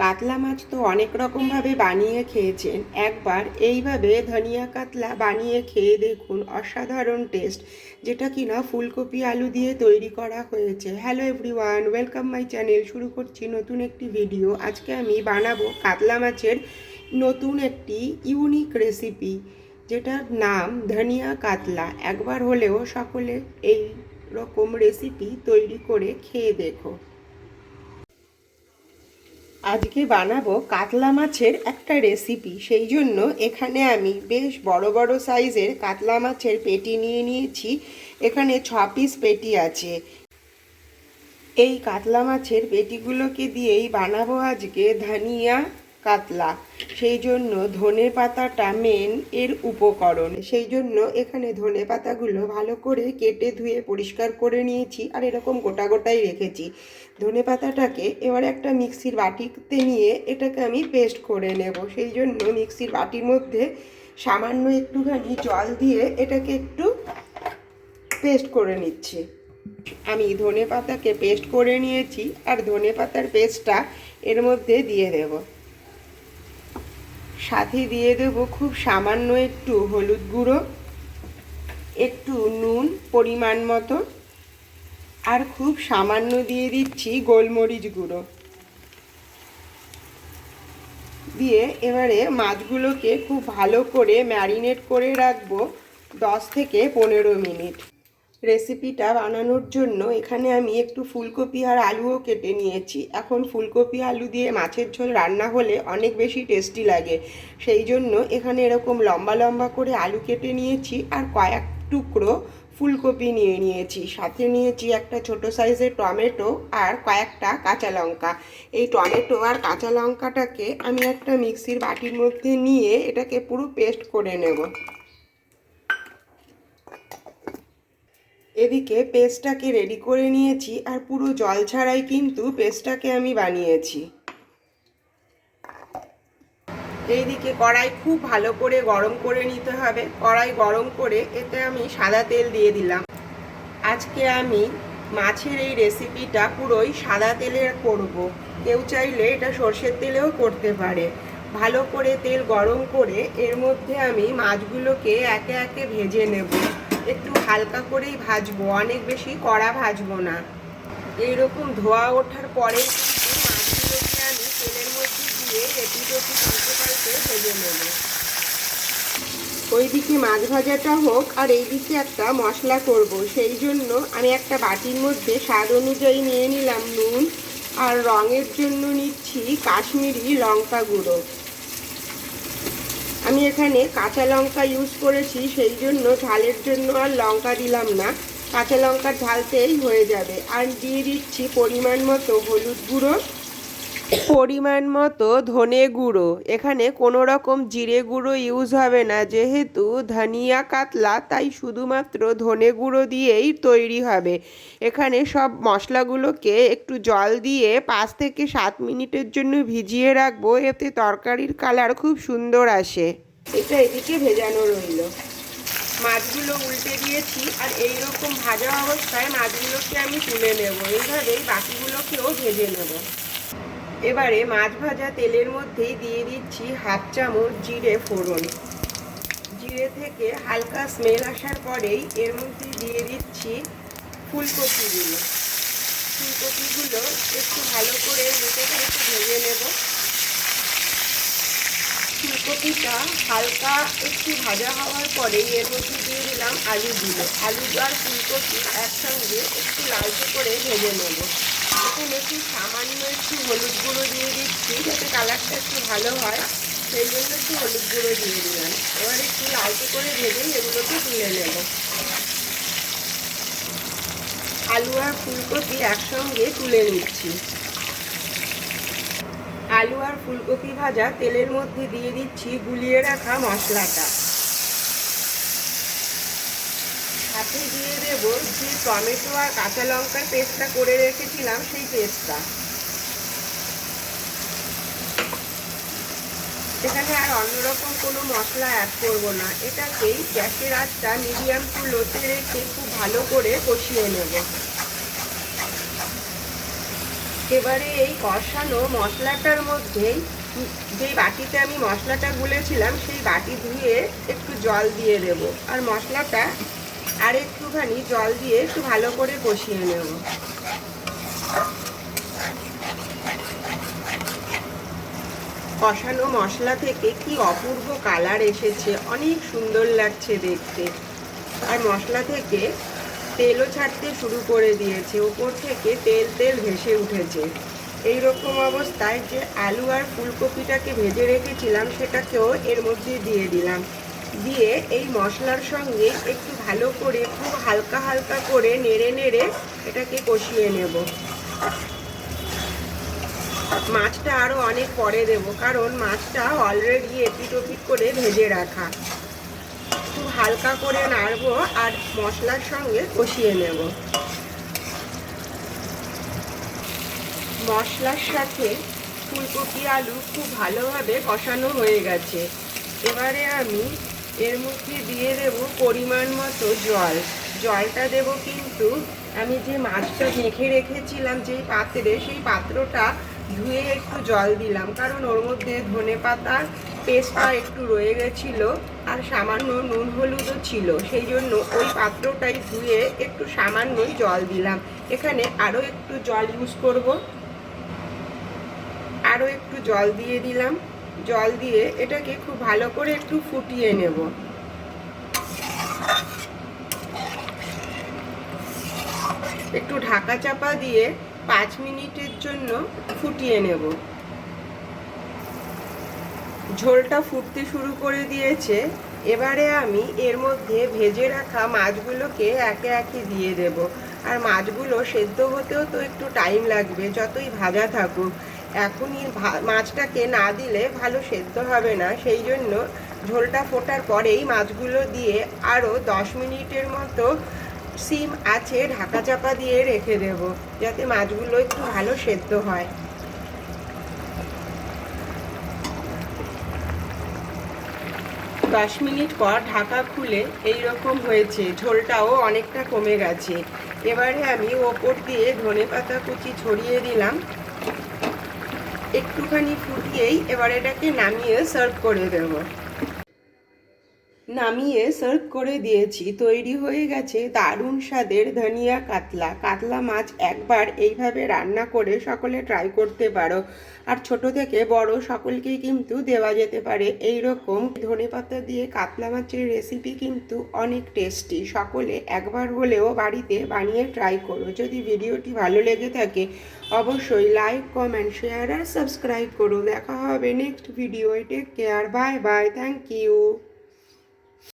কাতলা মাছ তো অনেক রকমভাবে বানিয়ে খেয়েছেন। একবার এইভাবে ধনিয়া কাতলা বানিয়ে খেয়ে দেখুন, অসাধারণ টেস্ট, যেটা কিনা ফুলকপি আলু দিয়ে তৈরি করা হয়েছে। Hello everyone welcome my channel শুরু করছি নতুন একটি ভিডিও আজকে আমি বানাবো কাতলা মাছের নতুন একটি ইউনিক রেসিপি যেটার নাম ধনিয়া কাতলা। একবার হলেও সকলে এই রকম রেসিপি তৈরি করে খেয়ে দেখো। আজকে বানাবো কাতলা মাছের একটা রেসিপি সেই জন্য এখানে আমি বেশ বড় বড় সাইজের কাতলা মাছের পেটি নিয়ে নিয়েছি। এখানে ছ পিস পেটি আছে। এই কাতলা মাছের পেটিগুলোকে দিয়েই বানাবো আজকে ধনিয়া কাতলা। সেই জন্য ধনে পাতাটা মেন এর উপকরণ। সেই জন্য এখানে ধনে পাতাগুলো ভালো করে কেটে ধুয়ে পরিষ্কার করে নিয়েছি আর এরকম গোটা গোটাই রেখেছি। ধনে পাতাটাকে এবার একটা মিক্সির বাটিতে নিয়ে এটাকে আমি পেস্ট করে নেব। সেই জন্য মিক্সির বাটির মধ্যে সামান্য একটুখানি জল দিয়ে এটাকে একটু পেস্ট করে নিচ্ছি। আমি ধনে পাতাকে পেস্ট করে নিয়েছি আর ধনে পাতার পেস্টটা এর মধ্যে দিয়ে দেব। সাথে দিয়ে দেব খুব সামান্য একটু হলুদ গুঁড়ো, একটু নুন পরিমাণ মতো, আর খুব সামান্য দিয়ে দিচ্ছি গোলমরিচ গুঁড়ো। দিয়ে এবারে মাছগুলোকে খুব ভালো করে ম্যারিনেট করে রাখব দশ থেকে পনেরো মিনিট। রেসিপিটা বানানোর জন্য এখানে আমি একটু ফুলকপি আর আলুও কেটে নিয়েছি। এখন ফুলকপি, আলু দিয়ে মাছের ঝোল রান্না হলে অনেক বেশি টেস্টি লাগে। সেই জন্য এখানে এরকম লম্বা লম্বা করে আলু কেটে নিয়েছি আর কয়েক টুকরো ফুলকপি নিয়ে নিয়েছি। সাথে নিয়েছি একটা ছোট সাইজের টমেটো আর কয়েকটা কাঁচা লঙ্কা। এই টমেটো আর কাঁচা লঙ্কাটাকে আমি একটা মিক্সির বাটির মধ্যে নিয়ে এটাকে পুরো পেস্ট করে নেব। এদিকে পেস্টটাকে রেডি করে নিয়েছি আর পুরো জল ছাড়াই কিন্তু পেস্টটাকে আমি বানিয়েছি। এইদিকে কড়াই খুব ভালো করে গরম করে নিতে হবে। কড়াই গরম করে এতে আমি সাদা তেল দিয়ে দিলাম। আজকে আমি মাছের এই রেসিপিটা পুরোই সাদা তেলের করব। কেউ চাইলে এটা সর্ষের তেলেও করতে পারে। ভালো করে তেল গরম করে এর মধ্যে আমি মাছগুলোকে একে একে ভেজে নেব। একটু হালকা করেই ভাজবো, অনেক বেশি কড়া ভাজবো না। এইরকম ধোয়া ওঠার পরে মাছগুলোকে আমি তেলের মধ্যে দিয়ে এটি পাল্টে পাল্টে ভেজে নেব। ওইদিকে মাছ ভাজাটা হোক আর এইদিকে একটা মশলা করব। সেই জন্য আমি একটা বাটির মধ্যে স্বাদ অনুযায়ী নিয়ে নিলাম নুন আর রঙের জন্য নিচ্ছি কাশ্মীরি লঙ্কা গুঁড়ো। আমি এখানে কাঁচা লঙ্কা ইউজ করেছি, সেই জন্য ঝালের জন্য আর লঙ্কা দিলাম না। কাঁচা লঙ্কা ঝালতেই হয়ে যাবে। আর দিয়ে দিচ্ছি পরিমাণ মতো হলুদ গুঁড়ো। পরিমাণ মতো ধনে গুঁড়ো। এখানে কোনো রকম জিরে গুঁড়ো ইউজ হবে না। যেহেতু ধনিয়া কাতলা, তাই শুধুমাত্র ধনে গুঁড়ো দিয়েই তৈরি হবে। এখানে সব মশলাগুলোকে একটু জল দিয়ে পাঁচ থেকে সাত মিনিটের জন্য ভিজিয়ে রাখব। এতে তরকারির কালার খুব সুন্দর আসে। এটা এদিকে ভেজানো রইল। মাছগুলো উল্টে দিয়েছি আর এই রকম ভাজা অবস্থায় মাছগুলোকে আমি তুলে নেব। এইভাবেই বাকিগুলোকেও ভেজে নেব। এবারে মাছ ভাজা তেলের মধ্যেই দিয়ে দিচ্ছি হাফ চামচ জিরে ফোড়ন। জিরে থেকে হালকা স্মেল আসার পরেই এর মধ্যে দিয়ে দিচ্ছি ফুলকপিগুলো। ফুলকপিগুলো একটু ভালো করে মেটে একটু ভেজে নেব। ফুলকপিটা হালকা একটু ভাজা হওয়ার পরেই এর মধ্যে দিয়ে দিলাম আলুগুলো। আলু আর ফুলকপি একসঙ্গে একটু লালচে করে ভেজে নেব। এখন একটু সামান্য একটু হলুদ গুঁড়ো দিয়ে দিচ্ছি, যাতে কালারটা একটু ভালো হয়। সেই জন্য একটু হলুদ গুঁড়ো দিয়ে দিলাম। এবার একটু লালচে করে ভেজে এগুলোকে তুলে নেব। আলু আর ফুলকপি একসঙ্গে তুলে নিচ্ছি। আলু আর ফুলকপি ভাজা তেলের মধ্যে দিয়ে দিচ্ছি গুলিয়ে রাখা মশলাটা। সাথে দিয়ে দেব যে টমেটো আর কাঁচা লঙ্কার পেস্টটা করে রেখেছিলাম সেই পেস্টটা। এখানে আর অন্যরকম কোনো মশলা অ্যাড করব না। এটাকেই গ্যাসের আঁচটা মিডিয়াম টু লোতে রেখে খুব ভালো করে কষিয়ে নেব। এবারে এই কষানো মশলাটার মধ্যেই যে বাটিতে আমি মশলাটা গুলেছিলাম, সেই বাটি ধুয়ে একটু জল দিয়ে দেব। আর মশলাটা আর একটুখানি জল দিয়ে একটু ভালো করে কষিয়ে নেব। কষানো মশলা থেকে কি অপূর্ব কালার এসেছে, অনেক সুন্দর লাগছে দেখতে। আর মশলা থেকে তেলও ছাড়তে শুরু করে দিয়েছে উপর থেকে তেল তেল ভেসে উঠেছে। এই রকম অবস্থায় যে আলু আর ফুলকপিটাকে ভেজে রেখেছিলাম, সেটাকেও এর মধ্যে দিয়ে দিলাম। দিয়ে এই মশলার সঙ্গে একটু ভালো করে খুব হালকা হালকা করে নেড়ে নেড়ে এটাকে কষিয়ে নেব। মাছটা আরও অনেক পরে দেব, কারণ মাছটা অলরেডি এপিট করে ভেজে রাখা। খুব হালকা করে নাড়বো আর মশলার সঙ্গে কষিয়ে নেব। মশলার সাথে ফুলকপি আলু খুব ভালোভাবে কষানো হয়ে গেছে। এবারে আমি এর মধ্যে দিয়ে দেব পরিমাণ মতো জল। জলটা দেব কিন্তু আমি যে মাছটা মেখে রেখেছিলাম, যে পাত্রে, সেই পাত্রটা ধুয়ে একটু জল দিলাম। কারণ ওর মধ্যে ধনে পাতার পেস্টটা একটু রয়ে গেছিল আর সামান্য নুন হলুদও ছিল। সেই জন্য ওই পাত্রটাই ধুয়ে একটু সামান্যই জল দিলাম। এখানে আরও একটু জল ইউজ করব। আরও একটু জল দিয়ে দিলাম। জল দিয়ে এটাকে খুব ভালো করে একটু ফুটিয়ে নেব। একটু ঢাকা চাপা দিয়ে পাঁচ মিনিটের জন্য ফুটিয়ে নেব। ঝোলটা ফুটতে শুরু করে দিয়েছে। এবারে আমি এর মধ্যে ভেজে রাখা মাছগুলোকে একে একে দিয়ে দেব। আর মাছগুলো সেদ্ধ হতেও তো একটু টাইম লাগবে, যতই ভাজা থাকুক। এখনই মাছটাকে না দিলে ভালো সেদ্ধ হবে না। সেই জন্য ঝোলটা ফোটার পরেই মাছগুলো দিয়ে আরও দশ মিনিটের মতো সিম আছে ঢাকা চাপা দিয়ে রেখে দেব, যাতে মাছগুলো একটু ভালো সেদ্ধ হয়। দশ মিনিট পর ঢাকা খুলে এই রকম হয়েছে, ঝোলটাও অনেকটা কমে গেছে। এবারে আমি ওপর দিয়ে ধনে পাতা কুচি ছড়িয়ে দিলাম। একটুখানি ফুটিয়েই এবার এটাকে নামিয়ে সার্ভ করে দেব। নামিয়ে সার্ভ করে দিয়েছি। তৈরি হয়ে গেছে দারুণ স্বাদের ধনিয়া কাতলা। কাতলা মাছ একবার এইভাবে রান্না করে সকলে ট্রাই করতে পারো। আর ছোট থেকে বড় সকলকেই কিন্তু দেওয়া যেতে পারে। এই রকম ধনে পাতা দিয়ে কাতলা মাছের রেসিপি কিন্তু অনেক টেস্টি সকলে একবার হলেও বাড়িতে বানিয়ে ট্রাই করো। যদি ভিডিওটি ভালো লেগে থাকে, অবশ্যই লাইক কমেন্ট শেয়ার আর সাবস্ক্রাইব করো। দেখা হবে next video take care bye bye thank you